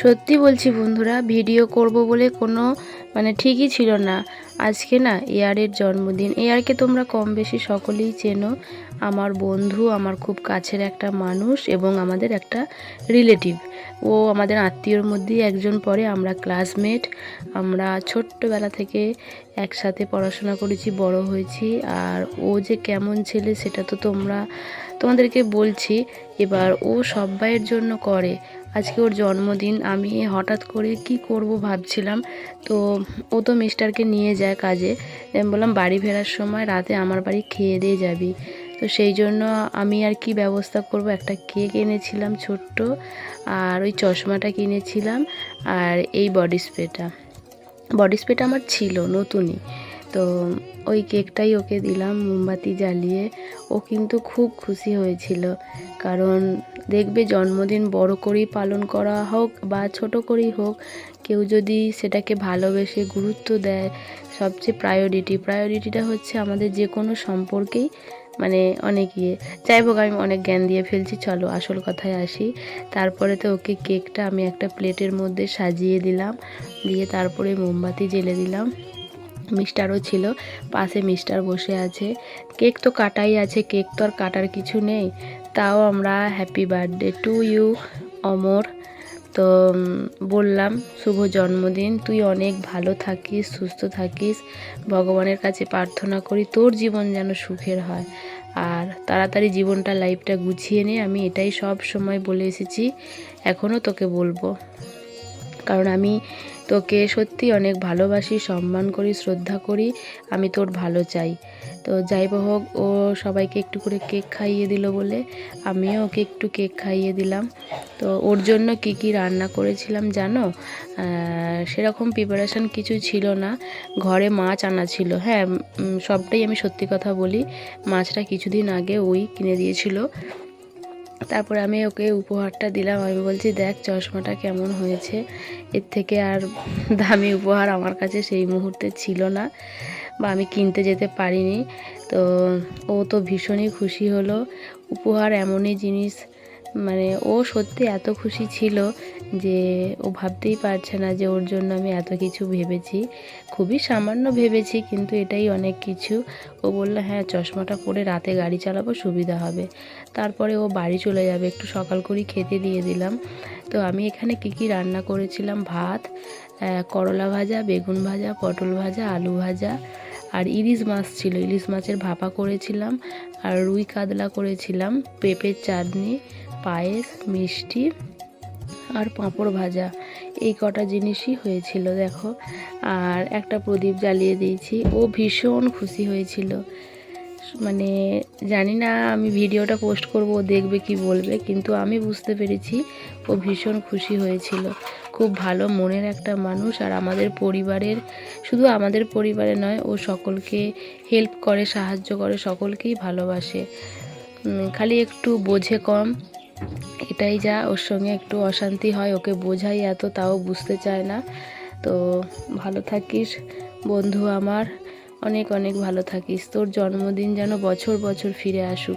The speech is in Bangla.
সত্যি বলছি বন্ধুরা, ভিডিও করব বলে কোনো মানে ঠিকই ছিল না। আজকে না এয়ারের জন্মদিন। এয়ারকে তোমরা কম বেশি সকলেই চেনো। আমার বন্ধু, আমার খুব কাছের একটা মানুষ এবং আমাদের একটা রিলেটিভ ও আমাদের আত্মীয়র মধ্যেই একজন পরে আমরা ক্লাসমেট আমরা ছোট্টবেলা থেকে একসাথে পড়াশোনা করেছি, বড় হয়েছি। আর ও যে কেমন ছেলে, সেটা তো তোমরা তোমাদেরকে বলছি। এবার ও সব্বাইয়ের জন্য করে। আজকে ওর জন্মদিন, আমি হঠাৎ করে কি করব ভাবছিলাম। তো ও তো মিস্টারকে নিয়ে যায় কাজে। আমি বললাম, বাড়ি ফেরার সময় রাতে আমার বাড়ি খেয়ে দিয়ে যাবি। তো সেই জন্য আমি আর কি ব্যবস্থা করব? একটা কেক এনেছিলাম ছোট্ট আর ওই চশমাটা কিনেছিলাম আর এই বডি স্প্রেটা বডি স্প্রেটা আমার ছিল, নতুনই। তো ওই কেকটাই ওকে দিলাম, মোমবাতি জ্বালিয়ে। ও কিন্তু খুব খুশি হয়েছিল, কারণ দেখবে জন্মদিন বড় করেই পালন করা হোক বা ছোট করেই হোক, কেউ যদি সেটাকে ভালোবেসে গুরুত্ব দেয়, সবচেয়ে প্রায়োরিটি প্রায়োরিটিটা হচ্ছে আমাদের যে কোনো সম্পর্কেই মানে অনেক ইয়ে। যাই হোক, আমি অনেক জ্ঞান দিয়ে ফেলছি, চলো আসল কথায় আসি। তারপরে তো ওকে কেকটা আমি একটা প্লেটের মধ্যে সাজিয়ে দিলাম, দিয়ে তারপরে মোমবাতি জ্বেলে দিলাম। মিস্টারও ছিল, পাশে মিস্টার বসে আছে। কেক তো কাটাই আছে, কেক তো আর কাটার কিছু নেই। তাও আমরা happy birthday to you Amar. তো বললাম, শুভ জন্মদিন, তুই অনেক ভালো থাকিস, সুস্থ থাকিস। ভগবানের কাছে প্রার্থনা করি তোর জীবন যেন সুখের হয়। আর তাড়াতাড়ি জীবনটা লাইফটা গুছিয়ে নে। আমি এটাই সব সময় বলে এসেছি এখনও তোকে বলব। কারণ আমি তোকে সত্যি অনেক ভালোবাসি, সম্মান করি, শ্রদ্ধা করি, আমি তোর ভালো চাই। তো যাই হোক, ও সবাইকে একটু করে কেক খাইয়ে দিল বলে আমিও ওকে একটু কেক খাইয়ে দিলাম। তো ওর জন্য কি কি রান্না করেছিলাম জানো? সেরকম প্রিপারেশান কিছু ছিল না। ঘরে মাছ আনা ছিল। হ্যাঁ সবটাই আমি সত্যি কথা বলি। মাছটা কিছুদিন আগে ওই কিনে দিয়েছিল। তারপরে আমি ওকে উপহারটা দিলাম। আমি বলছি, দেখ, চশমাটা কেমন হয়েছে। এর থেকে আর দামি উপহার আমার কাছে সেই মুহূর্তে ছিল না বা আমি কিনতে যেতে পারিনি। তো ও তো ভীষণই খুশি হলো। উপহার এমনই জিনিস মানে ও সত্যি এত খুশি ছিল যে ও ভাবতেই পারছে না যে ওর জন্য আমি এত কিছু ভেবেছি। খুবই সামান্য ভেবেছি, কিন্তু এটাই অনেক কিছু। ও বলল হ্যাঁ চশমাটা পরে রাতে গাড়ি চালাবো, সুবিধা হবে। তারপরে ও বাড়ি চলে যাবে, একটু সকাল করেই খেতে দিয়ে দিলাম। তো আমি এখানে কি কি রান্না করেছিলাম? ভাত করলা ভাজা, বেগুন ভাজা, পটল ভাজা, আলু ভাজা আর ইলিশ মাছ ছিল। ইলিশ মাছের ভাপা করেছিলাম আর রুই কাতলা করেছিলাম, পেঁপের চাটনি পায়েস, মিষ্টি আর পাঁপড় ভাজা। এই কটা জিনিসই হয়েছিল, দেখো। আর একটা প্রদীপ জ্বালিয়ে দিয়েছি। ও ভীষণ খুশি হয়েছিল। মানে জানি না, আমি ভিডিওটা পোস্ট করব, ও দেখবে কি বলবে, কিন্তু আমি বুঝতে পেরেছি ও ভীষণ খুশি হয়েছিল। খুব ভালো মনের একটা মানুষ, আর আমাদের পরিবারের, শুধু আমাদের পরিবারে নয়, ও সকলকে হেল্প করে, সাহায্য করে, সকলকেই ভালোবাসে। খালি একটু বোঝে কম। এটাই যা ওর সঙ্গে একটু অশান্তি হয়, ওকে বোঝাই এত, তাও বুঝতে চায় না। তো ভালো থাকিস, বন্ধু আমার। অনেক অনেক ভালো থাকিস। তোর জন্মদিন যেন বছর বছর ফিরে আসুক।